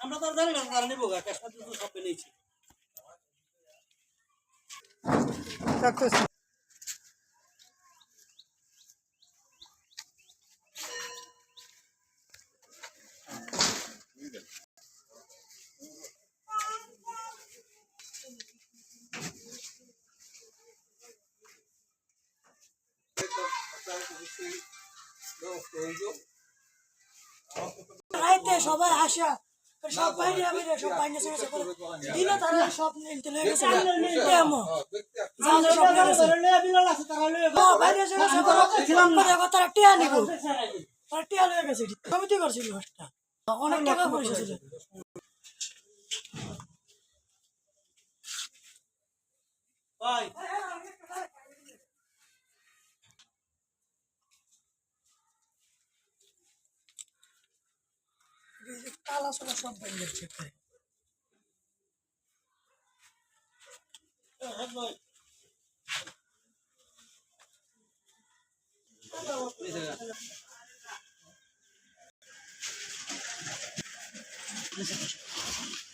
আমরা তো আর জানি না তারা নেব ক্যাশটা তো সব রাইতে সবাই আসা। সব বাইরে আমি সব বাইরে চলে গেছে দিনে তারা সব নিতে লয়ে গেছে কেমন জানে সব নিয়ে গেছে ও, বাইরে চলে গেছে ছিলাম না। দেখো তারা টিয়া নিব তারা টিয়া লয়ে গেছে কমিটি করছিল একটা অনেক টাকা পয়সা ছিল। ভাই। তালা সব সব বাইরে চেক করে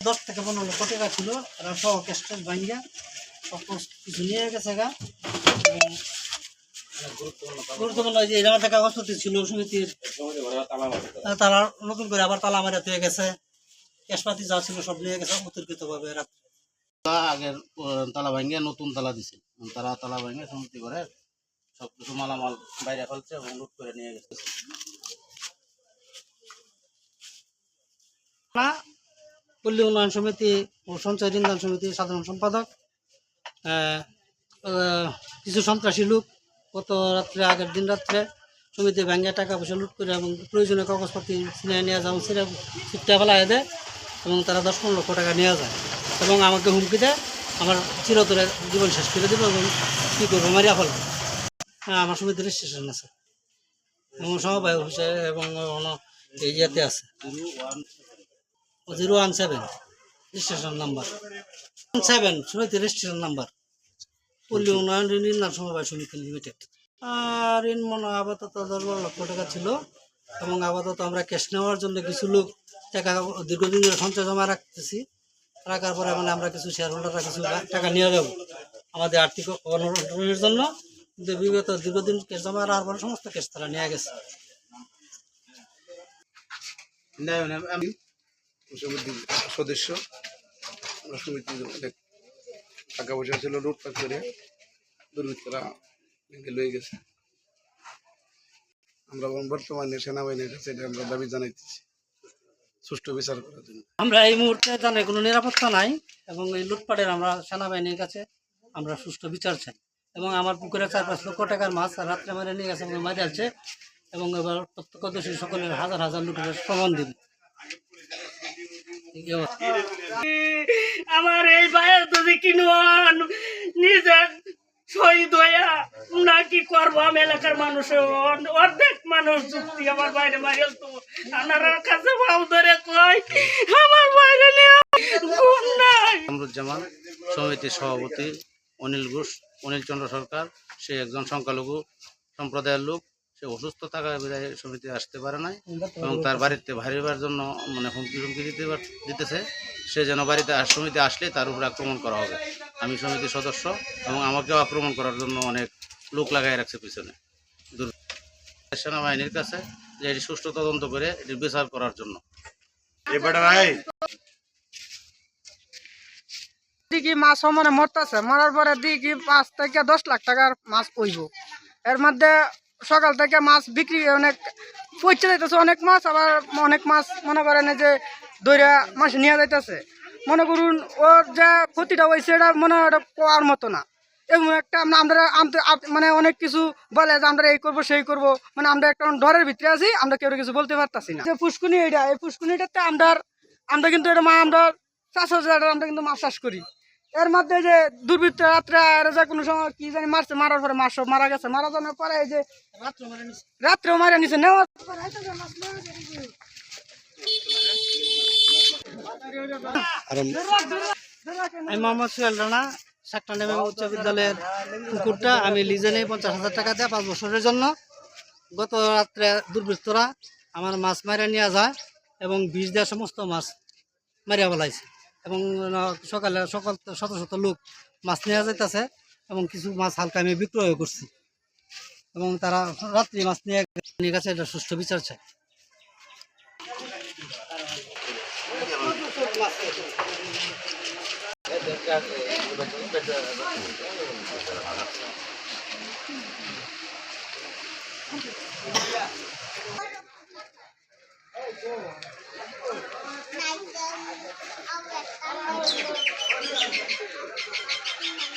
দশ থেকে পনেরো লক্ষ টাকা ছিল এরা সহ ক্যাশ ট্যাশ ভাঙ্গা সব কিছু নিয়ে গেছে গা এবং গুরুত্বপূর্ণ যে এরকম একটা কাগজপত্র ছিল সমিতির তারা নতুন করে আবার তালা মারা হয়ে গেছে ক্যাশপাতি যা ছিল সব নিয়ে গেছে অতিরিক্ত ভাবে আগের তালা ভাঙিয়ে নতুন তালা দিছে। তারা তালা ভাঙিয়ে সমিতি করে সব কিছু মালামাল বাইরে ফেলছে এবং লুট করে নিয়ে গেছে। পল্লী উন্নয়ন সমিতি ও সঞ্চয় ঋণদান সমিতির সাধারণ সম্পাদক কিছু সন্ত্রাসী লোক গত রাত্রে, আগের দিন রাত্রে সমিতি ব্যাঙ্গে টাকা পয়সা লুট করে এবং প্রয়োজনীয় কাগজপত্র ছিনিয়ে নিয়ে যাও সেটা ছিটটা ফেলাই দেয় এবং তারা দশ পনেরো লক্ষ টাকা নিয়ে যায় এবং আমাকে হুমকি দেয়, আমার চিরতরে জীবন শেষ করে দেবো এবং কী করব, মারিয়া ফেলব হ্যাঁ আমার সমিতির রেজিস্ট্রেশন আছে। এবং অফিসে এবং এই ইয়েতে আছে। Zero one seven registration number one seven সমিতি রেজিস্ট্রেশন নাম্বার পল্লী উন্নয়ন ঋণ নির্মাণ সমবায় সমিতি লিমিটেড আর ঋণ মনে আপাতত দশ বারো লক্ষ টাকা ছিল এবং আপাতত আমরা ক্যাশ নেওয়ার জন্য কিছু লোক টাকা দীর্ঘদিন ধরে সঞ্চয় জমা রাখতেছি। রাখার পরে মানে আমরা কিছু শেয়ার হোল্ডাররা কিছু টাকা নিয়ে যাব আমাদের আর্থিক অনটনের জন্য। কিন্তু বিগত দীর্ঘদিন ক্যাশ জমা রাখার পরে সমস্ত ক্যাশ তারা নিয়ে গেছে। আমি সদস্য। আমরা সমিতির অনেক টাকা পয়সা ছিল লুটপাট করে দুর্বৃত্তরা ভেঙে লয়ে গেছে। আমরা বর্তমানে সেনাবাহিনীর কাছে এটা আমরা দাবি জানাইতেছি সুষ্ঠু বিচার করার জন্য। আমরা এই মুহূর্তে জানে কোনো নিরাপত্তা নাই এবং এই লুটপাটের আমরা সেনাবাহিনীর কাছে আমরা সুষ্ঠু বিচার চাই। এবং আমার পুকুরে চার পাঁচ লক্ষ টাকার মাছ রাত্রে মারে নিয়ে গেছে এবং মারে আছে এবং এবার প্রত্যক্ষদর্শী সকলের হাজার হাজার লুটের প্রমাণ দিবে। আমার এই ভাইয়ের যদি কিনুয়ান নিজের শহীদ হইয়া না কি করব? আমি এলাকার মানুষ অর্ধেক মানুষ যুক্তি, আমার বাইরে তো আমার কাছে ভাও ধরে কয়, আমার বাইরে ঘুম নাই। কামরুজ্জামান সমিতির সভাপতি অনিল ঘোষ, অনিল চন্দ্র সরকার, সে একজন সংখ্যালঘু সম্প্রদায়ের লোক। সে অসুস্থ থাকার সমিতি আসতে পারে নাই এবং তার বাড়িতে ভারিবার জন্য মানে হুমকি হুমকি দিতে দিতেছে। সে যেন বাড়িতে সমিতি আসলে তার উপর আক্রমণ করা হবে। আমি সমিতির সদস্য এবং আমাকেও আক্রমণ করার জন্য অনেক লোক লাগাই রাখছে পিছনে। সেনাবাহিনীর কাছে যে এটি সুষ্ঠু তদন্ত করে এটি বিচার করার জন্য। দিকে মাছ সমানে মরতেছে মরার পরে দিকে পাঁচ থেকে দশ লাখ টাকার মাছ পইব। এর মধ্যে সকাল থেকে মাছ বিক্রি অনেক পচে যাইতেছে, অনেক মাছ, আবার অনেক মাছ মনে করেন যে দইরা মাছ নিয়ে যাইতেছে। মনে করুন, ওর যা ক্ষতিটা হয়েছে এটা মনে হয় কোয়ার মতো না। এমন একটা আমরা- মানে অনেক কিছু বলে যে আমরা এই করব, সেই করব। মানে আমরা একটা ডরের ভিতরে আছি, আমরা কেউ কিছু বলতে পারতাছি না। যে পুষ্কুনি এটা এই পুষ্কুনিটাতে আমরা আমরা কিন্তু এটা মা আমরা চাষ আমরা কিন্তু মাছ চাষ করি। এর মধ্যে যে দুর্বৃত্ত রাত্রে যে কোনো সময় কি জানি মারছে মারার পরে মাছ সব মারা গেছে মারা যাওয়ার পরে এই যে রাত্রেও মারা নিছে। নেওয়ার আমি মোহাম্মদ সোহেল রানা সাকটা নেমে উচ্চ বিদ্যালয়ের পুকুরটা আমি লিজে নেই পঞ্চাশ হাজার টাকা দেয় পাঁচ বছরের জন্য। গত রাত্রে দুর্বৃত্তরা আমার মাছ মারে নিয়ে যায় এবং বিষ দেওয়া সমস্ত মাছ মারিয়া বলাইছে এবং সকালে সকাল শত শত লোক মাছ নেওয়া যাইতেছে এবং কিছু মাছ হালকা আমি বিক্রয় করছি এবং তারা রাত্রি মাছ নিয়ে গেছে, এটা সুষ্ঠু বিচার চায় Nice. Thank you.